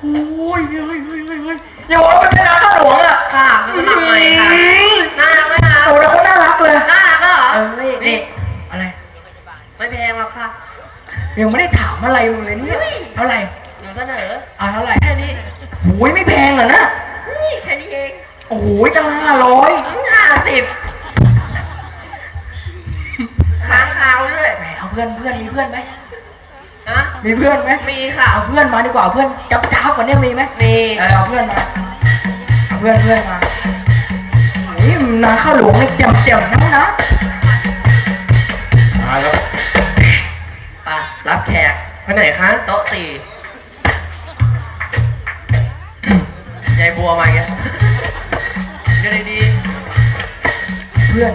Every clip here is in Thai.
โอ้ยเฮ้ยเฮ้ยเฮ้ยเฮ้ยอย่าบอกว่าเป็นแม่นางข้าหลวงอะค่ะมันก็ทำไมค่ะน่ารักไหมคะโอ้แล้วเขาน่ารักเลย น่ารักก็เหรอเอ้ยนี่อะไร ไม่แพงหรอกค่ะยังไม่ได้ถามอะไรมึงเลยเนี่ยเท่าไหร่หนูเสนออ่าเท่าไหร่แค่นี้โอ้ยไม่แพงอะนะเฮ้ยแค่นี้เองโอ้ยตั้งห้าร้อยห้าสิบค้างคาวด้วยแหมเอาเพื่อนเพื่อนมีเพื่อนไหมฮะ มีเพื่อนไหมมีค่ะ เอาเพื่อนมาดีกว่าเอาเพื่อนจับจ้าบกว่านี้มีไหมมีเออเอาเพื่อนมาเอาเพื่อนเพื่อนมาโอ้ยนางข้าหลวงนี่เจ็มเจ็มทั้งนะมาแล้วไปรับแขกไปไหนคะโต๊ะสี่ยายบัวมาอีกแล้วเดี๋ยวดี เพื่อน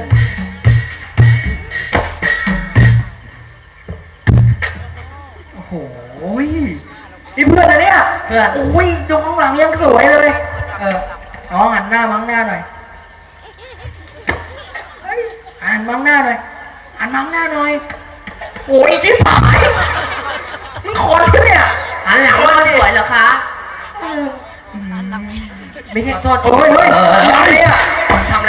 โอ้โหนี่เพื่อนนะเนี่ยๆเพื่อน โอ้ยดูข้างหลังยังสวยเลยเออน้องหันหน้ามั้งหน้าหน่อยเฮ้ยหันมั้งหน้าหน่อยหันมั้งหน้าหน่อยโอ้ยจิ๊บหายมึงคนปะเนี่ยหันหลังมาสวยเหรอคะไม่ใช่ขอโทษโอ้ยเฮ้ยอะไรอะทำอะไร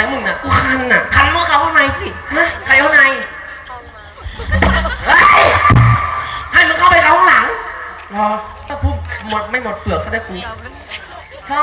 ถ้าพูดหมดไม่หมดเปลือกซะได้กู พ่อ